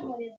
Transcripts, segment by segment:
more than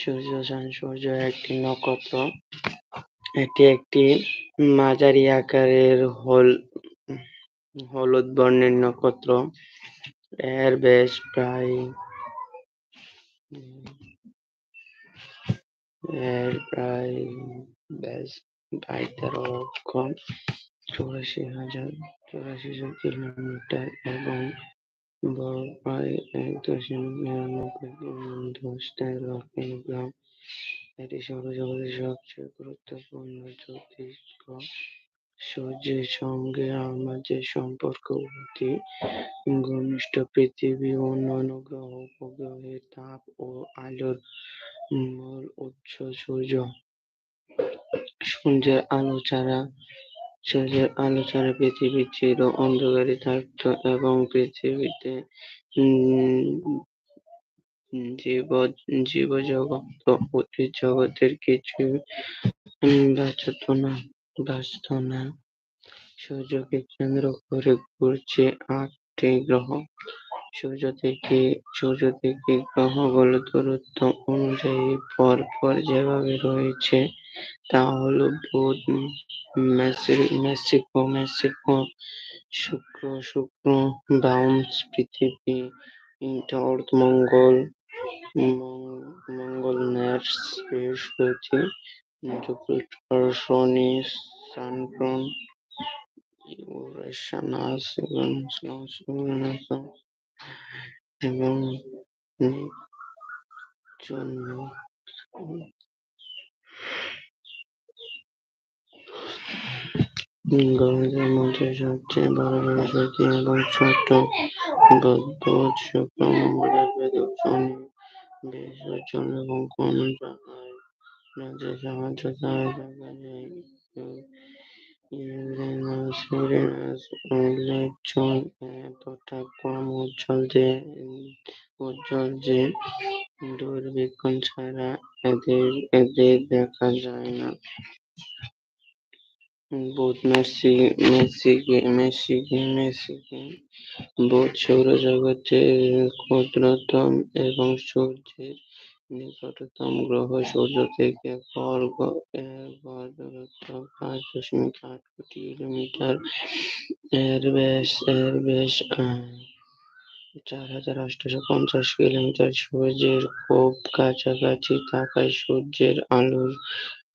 সূর্য চাঁদ সূর্য একটি নক্ষত্র। এটি একটি মাঝারি আকারের হল হলুদ বর্ণের নক্ষত্র। এর ব্যাস প্রায় এর প্রায় ব্যাস প্রায় তেরো লক্ষ চুরাশি হাজার চুরাশি কিলোমিটার এবং প্রায় এক দশমিক নিরানব্বই দশ তেরো এটি সৌরজগতের সবচেয়ে গুরুত্বপূর্ণ জ্যোতিষ্ক সূর্যের সঙ্গে আমাদের সম্পর্ক অতি ঘনিষ্ঠ। পৃথিবী অন্যান্য গ্রহ, উপগ্রহের তাপ ও আলোর মূল উৎস সূর্য। সূর্যের আলো ছাড়া সূর্যের আলো ছাড়া পৃথিবী চির অন্ধকারে থাকত এবং পৃথিবীতে জীবজগৎ উদ্ভিদ জগতের কিছু বাঁচত না বাঁচত না। সূর্যকে কেন্দ্র করে ঘুরছে আটটি গ্রহ। সূর্য থেকে সূর্য থেকে গ্রহগুলো দূরত্ব অনুযায়ী পর পর যেভাবে রয়েছে তা হলো বুধ মেক্সিকো মেক্সিকো শুক্র শুক্র, বাউন্স, পৃথিবী ইন্টার্থ মঙ্গল মঙ্গল মার্স বৃহস্পতি জুপিটার শনি স্যাটার্ন ইউরেনাস এবং এবং নেপচুন মধ্যে সবচেয়ে বড় বৃহস্পতি এবং ছোট বুধ শুক্র এবং কোন সাহায্য যায় এতটা কম উজ্জ্বল যে দূরবীক্ষণ ছাড়া এদের এদের দেখা যায় না। বুধ মেক্সিকো মেক্সিকো বুধ সৌরজগতের ক্ষুদ্রতম এবং সূর্যের নিকটতম গ্রহ সূর্য থেকে গড় দূরত্ব পাঁচ দশমিক আট কোটি কিলোমিটার। এর ব্যাস এর ব্যাস চার হাজার আটশো পঞ্চাশ কিলোমিটার। সূর্যের খুব কাছাকাছি থাকায় সূর্যের আলোর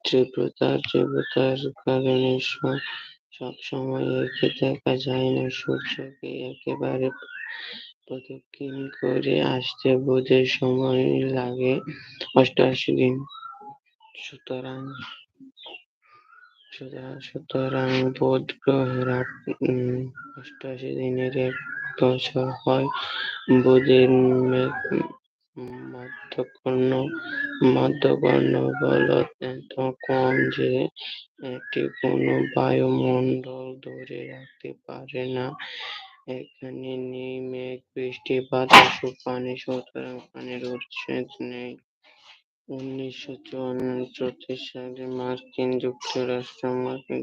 তীব্রতার তীব্রতার কারণে সবসময় একে দেখা যায় না। সূর্যকে একেবারে প্রদক্ষিণ করে আসতে বুধের সময় লাগে অষ্টআশি দিন। সুতরাং সুতরাং বুধ গ্রহের অষ্টআশি দিনের এক বছর হয় বুধের মধ্যকর্ণ মধ্যকর্ণ বল এত কম যে এটি কোনো বায়ুমণ্ডল ধরে রাখতে পারে না। এখানে নেই মেঘ, বৃষ্টি, বাতাস ও পানি, সুতরাং পানির উৎস নেই। উনিশশো চুয়াত্তর সালে মার্কিন যুক্তরাষ্ট্র মার্কিন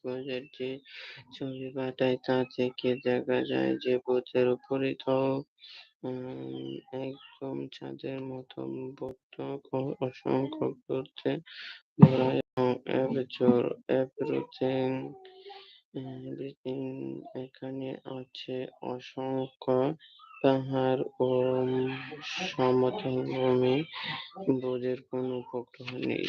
প্রজেক্টে ছবি পাঠায় তা থেকে দেখা যায় যে বুধের উপরিতল উম, একদম চাঁদের মতো বড্ড অসংখ্য গর্তে ভরা এবং এভরিথিং এভরিথিং এখানে আছে অসংখ্য পাহাড় ও সমতল ভূমি বুধের কোনো উপগ্রহ নেই।